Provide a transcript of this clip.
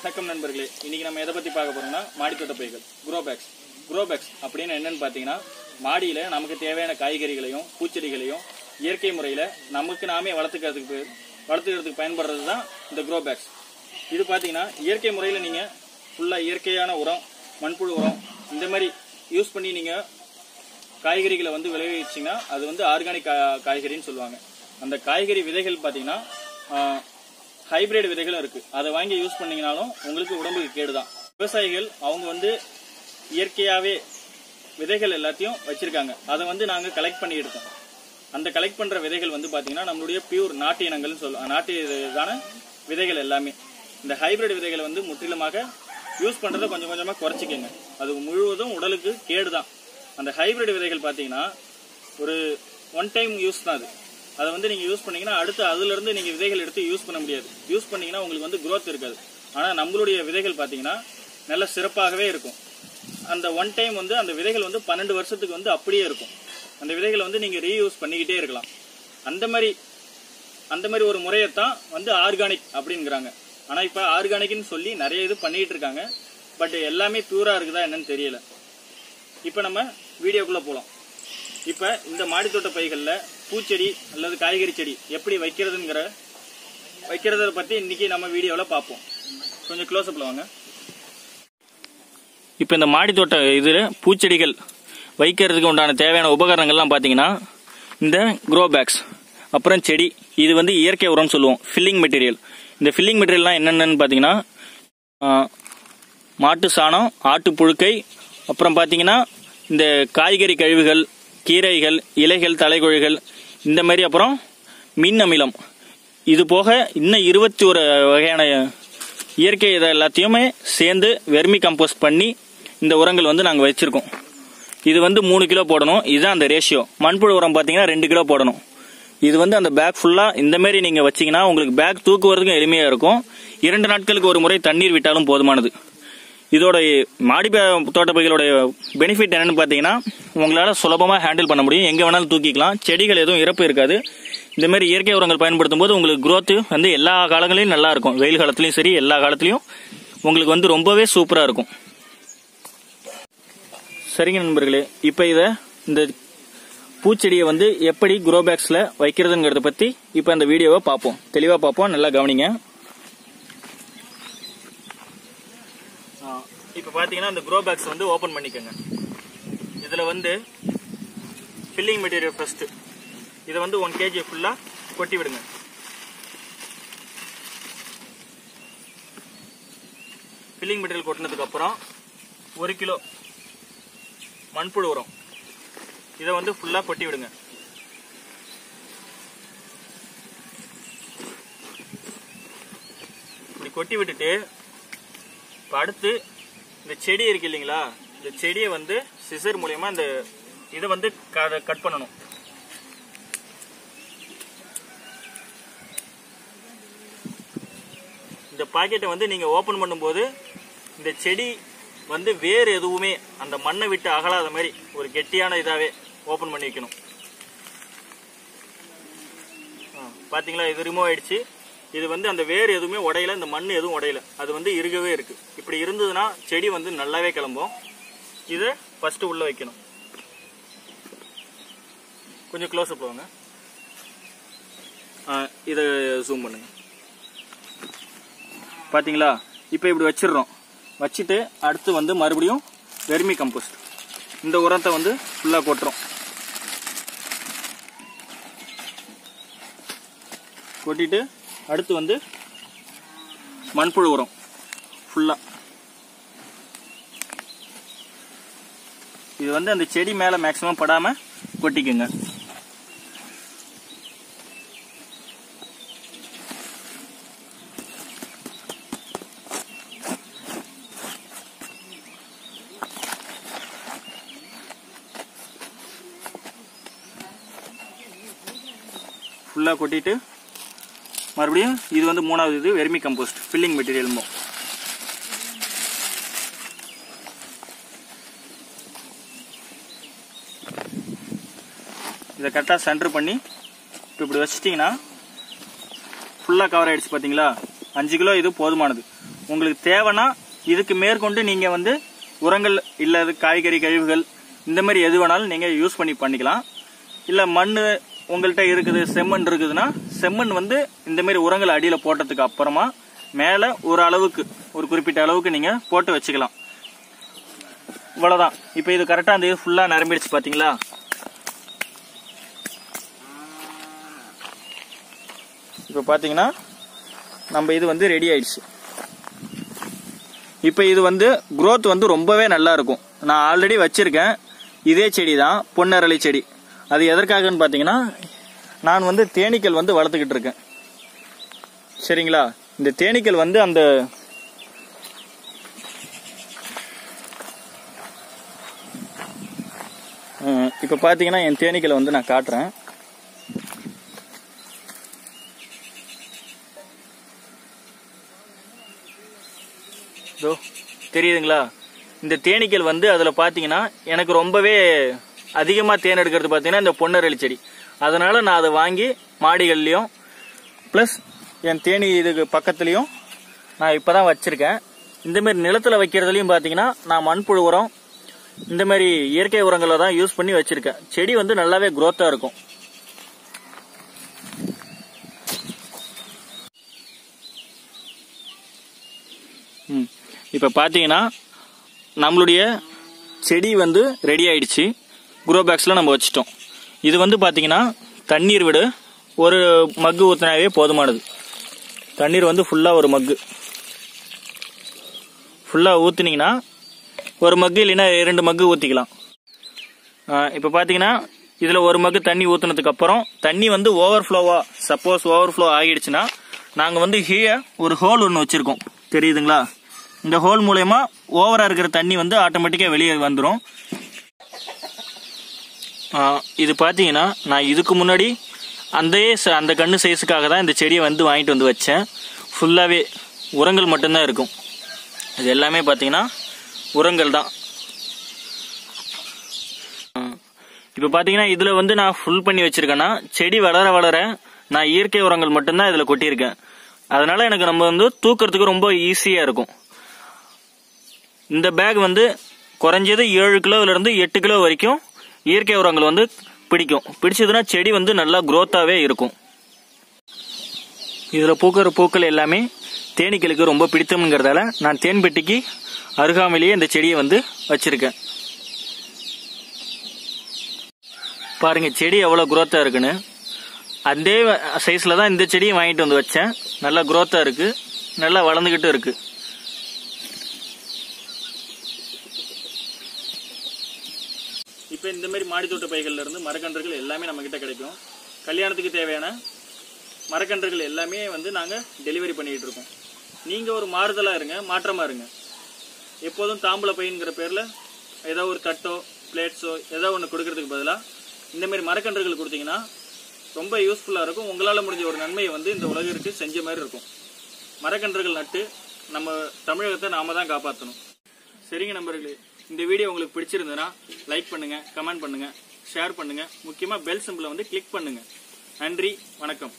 வணக்கம் நண்பர்களே. இன்னைக்கு நம்ம எதை பத்தி பார்க்க போறோம்னா மாடித்தோட்ட பைகள் குரோ பேக்ஸ் குரோ பேக்ஸ் அப்படின்னு என்னன்னு பாத்தீங்கன்னா மாடியில நமக்கு தேவையான காய்கறிகளையும் பூச்செடிகளையும் இயற்கை முறையில நமக்கு நாமே வளர்த்துக்கிறதுக்கு வளர்த்துக்கிறதுக்கு பயன்படுறது தான் இந்த குரோ பேக்ஸ் இது பாத்தீங்கன்னா இயற்கை முறையில நீங்க ஃபுல்லா இயற்கையான உரம் மண்புழு உரம் இந்த மாதிரி யூஸ் பண்ணி நீங்க காய்கறிகளை வந்து விளைவிச்சிங்கன்னா அது வந்து ஆர்கானிக் காய்கறின்னு சொல்லுவாங்க. அந்த காய்கறி விதைகள் பார்த்தீங்கன்னா ஹைபிரிட் விதைகளும் இருக்கு. அதை வாங்கி யூஸ் பண்ணீங்கனாலும் உங்களுக்கு உடம்புக்கு கேடுதான். விவசாயிகள் அவங்க வந்து இயற்கையாவே விதைகள் எல்லாத்தையும் வச்சிருக்காங்க. அதை வந்து நாங்கள் கலெக்ட் பண்ணி இருக்கோம். அந்த கலெக்ட் பண்ற விதைகள் வந்து பாத்தீங்கன்னா நம்மளுடைய பியூர் நாட்டு இனங்கள்னு சொல்லுவோம் நாட்டு விதைகள் எல்லாமே. இந்த ஹைபிரிட் விதைகளை வந்து முற்றிலுமாக யூஸ் பண்றதை கொஞ்சம் கொஞ்சமா குறைச்சிக்கங்க. அது முழுவதும் உடலுக்கு கேடு தான் அந்த ஹைபிரிட் விதைகள் பாத்தீங்கன்னா ஒரு ஒன் டைம் யூஸ் தான் அது. அதை வந்து நீங்க யூஸ் பண்ணீங்கன்னா அடுத்து அதுல இருந்து நீங்க விதைகள் எடுத்து யூஸ் பண்ண முடியாது. யூஸ் பண்ணீங்கன்னா உங்களுக்கு வந்து குரோத் இருக்காது. ஆனா நம்மளுடைய விதைகள் பாத்தீங்கன்னா நல்ல சிறப்பாகவே இருக்கும். அந்த ஒன் டைம் வந்து அந்த விதைகள் வந்து பன்னெண்டு வருஷத்துக்கு வந்து அப்படியே இருக்கும். அந்த விதைகளை வந்து நீங்க ரீயூஸ் பண்ணிக்கிட்டே இருக்கலாம். அந்த மாதிரி அந்த மாதிரி ஒரு முறையை தான் வந்து ஆர்கானிக் அப்படிங்கிறாங்க. ஆனா இப்ப ஆர்கானிக்னு சொல்லி நிறைய இது பண்ணிட்டு இருக்காங்க. பட் எல்லாமே பியூரா இருக்குதா என்னன்னு தெரியல. இப்ப நம்ம வீடியோக்குள்ள போலாம். இப்ப இந்த மாடித்தோட்ட பைகள்ல பூச்செடி அல்லது காய்கறி செடி எப்படி வைக்கிறதுங்கிற வைக்கிறத பத்தி இன்னைக்கு நம்ம வீடியோவில் பார்ப்போம். கொஞ்சம் க்ளோஸ் அப்ல வாங்க. இப்போ இந்த மாடித்தோட்ட இதில் பூச்செடிகள் வைக்கிறதுக்கு உண்டான தேவையான உபகரணங்கள்லாம் பார்த்தீங்கன்னா இந்த க்ரோ பேக்ஸ் அப்புறம் செடி இது வந்து இயற்கை உரம்னு சொல்லுவோம் ஃபில்லிங் மெட்டீரியல் இந்த ஃபில்லிங் மெட்டீரியல்லாம் என்னென்னு பார்த்தீங்கன்னா மாட்டு சாணம் ஆட்டு புழுக்கை அப்புறம் பார்த்தீங்கன்னா இந்த காய்கறி கழிவுகள் கீரைகள் இலைகள் தலைகொழிகள் இந்த மாதிரி அப்புறம் மின் அமிலம். இது போக இன்னும் இருபத்தி ஒரு வகையான இயற்கை இதை எல்லாத்தையுமே சேர்ந்து வெர்மி கம்போஸ்ட் பண்ணி இந்த உரங்கள் வந்து நாங்கள் வச்சுருக்கோம். இது வந்து மூணு கிலோ போடணும். இதுதான் அந்த ரேஷியோ மண்புழு உரம் பார்த்தீங்கன்னா ரெண்டு கிலோ போடணும். இது வந்து அந்த பேக் ஃபுல்லாக இந்தமாரி நீங்கள் வச்சிங்கன்னா உங்களுக்கு பேக் தூக்குவதுக்கும் எளிமையாக இருக்கும். இரண்டு நாட்களுக்கு ஒரு முறை தண்ணீர் விட்டாலும் போதுமானது. இதோட மாடி பே- பெனிஃபிட் என்னன்னு பார்த்தீங்கன்னா உங்களால் சுலபமாக ஹேண்டில் பண்ண முடியும். எங்கே வேணாலும் தூக்கிக்கலாம். செடிகள் எதுவும் இறப்பு இருக்காது. இந்த மாதிரி இயற்கை உரங்கள் பயன்படுத்தும் போது உங்களுக்கு க்ரோத்து வந்து எல்லா காலங்களிலும் நல்லா இருக்கும். வெயில் காலத்துலையும் சரி எல்லா காலத்துலையும் உங்களுக்கு வந்து ரொம்பவே சூப்பராக இருக்கும். சரிங்க நண்பர்களே இப்போ இதை இந்த பூச்செடியை வந்து எப்படி குரோ பேக்ஸில் வைக்கிறதுங்கிறத பற்றி இப்போ இந்த வீடியோவை பார்ப்போம். தெளிவாக பார்ப்போம். நல்லா கவனிங்க. இப்போ பார்த்தீங்கன்னா அந்த க்ரோ பேக்ஸ் வந்து ஓப்பன் பண்ணிக்கோங்க. இதில் வந்து ஃபில்லிங் மெட்டீரியல் ஃபஸ்ட்டு இதை வந்து ஒன் கேஜி ஃபுல்லாக கொட்டி விடுங்க. ஃபில்லிங் மெட்டீரியல் கொட்டினதுக்கு அப்புறம் ஒரு கிலோ மண்புழு உரம். இதை வந்து ஃபுல்லாக கொட்டி விடுங்க. இப்படி கொட்டி விட்டுட்டு இப்போ அடுத்து இந்த செடி இருக்கு இல்லைங்களா? இந்த செடியை வந்து சிசர் மூலியமா இந்த இதை வந்து கட் பண்ணணும். இந்த பாக்கெட்டை வந்து நீங்கள் ஓப்பன் பண்ணும்போது இந்த செடி வந்து வேறு எதுவுமே அந்த மண்ணை விட்டு அகலாத மாதிரி ஒரு கெட்டியான இதாகவே ஓப்பன் பண்ணி வைக்கணும். ஆ, இது ரிமூவ் ஆயிடுச்சு. இது வந்து அந்த வேர் எதுவுமே உடையல இந்த மண் எதுவும் உடையல. அது வந்து இருக்கவே இருக்கு. இப்படி இருந்ததுன்னா செடி வந்து நல்லாவே கிளம்பும். இதை ஃபர்ஸ்ட் உள்ள வைக்கணும். கொஞ்சம் க்ளோஸ் போவாங்க இதை ஜூம் பண்ணுங்க. பாத்தீங்களா? இப்போ இப்படி வச்சிடுறோம். வச்சுட்டு அடுத்து வந்து மறுபடியும் வெர்மி கம்போஸ்ட் இந்த உரத்தை வந்து ஃபுல்லாக கொட்டுறோம். கொட்டிட்டு அடுத்து வந்து மண்புழு உரம் ஃபுல்லாக இது வந்து அந்த செடி மேலே மேக்ஸிமம் படாமல் கொட்டிக்குங்க. ஃபுல்லாக கொட்டிட்டு மறுபடியும் இது வந்து மூணாவது இது வெர்மி கம்போஸ்ட் ஃபில்லிங் மெட்டீரியல் இதை கரெக்டாக சென்டர் பண்ணி இப்போ இப்படி வச்சிட்டிங்கன்னா ஃபுல்லாக கவர் ஆகிடுச்சு பார்த்தீங்களா அஞ்சு கிலோ இது போதுமானது. உங்களுக்கு தேவைன்னா இதுக்கு மேற்கொண்டு நீங்கள் வந்து உரங்கள் இல்லாத காய்கறி கழிவுகள் இந்த மாதிரி எது வேணாலும் நீங்கள் யூஸ் பண்ணி பண்ணிக்கலாம். இல்லை மண் உங்கள்கிட்ட இருக்குது செம்மண் இருக்குதுன்னா செம்மண் வந்து இந்த மாதிரி உரங்கள் அடியில் போட்டதுக்கு அப்புறமா மேலே ஒரு அளவுக்கு ஒரு குறிப்பிட்ட அளவுக்கு நீங்கள் போட்டு வச்சுக்கலாம். இவ்வளோதான் இப்போ இது கரெக்டாக அந்த இது ஃபுல்லாக நிரம்பிடுச்சு பார்த்தீங்களா இப்போ பார்த்தீங்கன்னா நம்ம இது வந்து ரெடி ஆயிடுச்சு. இப்போ இது வந்து குரோத் வந்து ரொம்பவே நல்லா இருக்கும். நான் ஆல்ரெடி வச்சுருக்கேன். இதே செடி தான் பொன்னரளி செடி. அது எதற்காகன்னு பார்த்தீங்கன்னா நான் வந்து தேனீக்கள் வந்து வளர்த்துக்கிட்டு இருக்கேன். சரிங்களா? இந்த தேனீக்கள் வந்து அந்த ம், இப்போ பார்த்தீங்கன்னா என் தேனீக்களை வந்து நான் காட்டுறேன். இதோ தெரியுதுங்களா? இந்த தேனீக்கள் வந்து அதில் பார்த்தீங்கன்னா எனக்கு ரொம்பவே அதிகமாக தேன் எடுக்கிறது பார்த்தீங்கன்னா இந்த பொன்னரளி செடி. அதனால நான் அதை வாங்கி மாடிகள்லையும் ப்ளஸ் என் தேனி இதுக்கு பக்கத்துலேயும் நான் இப்போ தான் வச்சுருக்கேன் இந்தமாரி நிலத்தில் வைக்கிறதுலையும் பார்த்தீங்கன்னா நான் மண்புழு உரம் இந்தமாரி இயற்கை உரங்களை தான் யூஸ் பண்ணி வச்சுருக்கேன். செடி வந்து நல்லாவே குரோத்தாக இருக்கும். ம். இப்போ பார்த்தீங்கன்னா நம்மளுடைய செடி வந்து ரெடி ஆயிடுச்சு. குரோ பேக்ஸில் நம்ம வச்சிட்டோம். இது வந்து பார்த்தீங்கன்னா தண்ணீர் விடு. ஒரு மக்கு ஊற்றினாவே போதுமானது. தண்ணீர் வந்து ஃபுல்லாக ஒரு மக்கு. ஃபுல்லாக ஊற்றுனீங்கன்னா ஒரு மக்கு இல்லைன்னா இரண்டு மக்கு ஊற்றிக்கலாம் இப்போ பார்த்தீங்கன்னா இதில் ஒரு மக்கு தண்ணி ஊற்றுனதுக்கப்புறம் தண்ணி வந்து ஓவர் ஃப்ளோவாக சப்போஸ் ஓவர் ஃப்ளோ ஆகிடுச்சுன்னா நாங்கள் வந்து ஹீய ஒரு ஹோல் ஒன்று வச்சுருக்கோம். தெரியுதுங்களா? இந்த ஹோல் மூலயமா ஓவராக இருக்கிற தண்ணி வந்து ஆட்டோமேட்டிக்காக வெளியே வந்துடும் இது பார்த்தீங்கன்னா நான் இதுக்கு முன்னாடி அந்த ச- அந்த கன்று சைஸுக்காக தான் இந்த செடியை வந்து வாங்கிட்டு வந்து வச்சேன். ஃபுல்லாகவே உரங்கள் மட்டும்தான் இருக்கும். இது எல்லாமே பார்த்தீங்கன்னா உரங்கள் தான். இப்போ பார்த்தீங்கன்னா இதில் வந்து நான் ஃபுல் பண்ணி வச்சுருக்கேன்னா செடி வளர வளர நான் இயற்கை உரங்கள் மட்டும்தான் இதில் கொட்டியிருக்கேன். அதனால் எனக்கு நம்ம வந்து தூக்கிறதுக்கு ரொம்ப ஈஸியாக இருக்கும். இந்த பேக் வந்து குறைஞ்சது ஏழு கிலோவிலேருந்து எட்டு கிலோ வரைக்கும் இயற்கை உரங்கள் வந்து பிடிக்கும். பிடிச்சதுன்னா செடி வந்து நல்லா குரோத்தாகவே இருக்கும். இதில் பூக்கிற பூக்கள் எல்லாமே தேனீக்களுக்கு ரொம்ப பிடித்தம்ங்கிறதால நான் தேன் பெட்டிக்கு அருகாமையிலேயே இந்த செடியை வந்து வச்சுருக்கேன். பாருங்கள் செடி எவ்வளோ குரோத்தாக இருக்குன்னு. அதே சைஸில் தான் இந்த செடியும் வாங்கிட்டு வந்து வச்சேன். நல்லா குரோத்தாக இருக்குது நல்லா வளர்ந்துக்கிட்டும் இருக்குது இப்போ இந்த மாதிரி மாடித்தோட்ட பைகள்லேருந்து மரக்கன்றுகள் எல்லாமே நம்ம கிடைக்கும். கல்யாணத்துக்கு தேவையான மரக்கன்றுகள் எல்லாமே வந்து நாங்கள் டெலிவரி பண்ணிகிட்டு இருக்கோம். நீங்கள் ஒரு மாறுதலாக இருங்க மாற்றமாக இருங்க. எப்போதும் தாம்பூல பையன்கிற பேரில் ஏதோ ஒரு தட்டோ பிளேட்ஸோ ஏதோ ஒன்று கொடுக்கறதுக்கு பதிலாக இந்தமாரி மரக்கன்றுகள் கொடுத்தீங்கன்னா ரொம்ப யூஸ்ஃபுல்லாக இருக்கும். உங்களால் முடிஞ்ச ஒரு நன்மையை வந்து இந்த உலகிற்கு செஞ்ச மாதிரி இருக்கும். மரக்கன்றுகள் நட்டு நம்ம தமிழகத்தை நாம தான் காப்பாற்றணும் சரிங்க நண்பர்களே. இந்த வீடியோ உங்களுக்கு பிடிச்சிருந்ததுன்னா லைக் பண்ணுங்க கமெண்ட் பண்ணுங்க ஷேர் பண்ணுங்க. முக்கியமாக பெல் சிம்பிளை வந்து கிளிக் பண்ணுங்க. நன்றி வணக்கம்.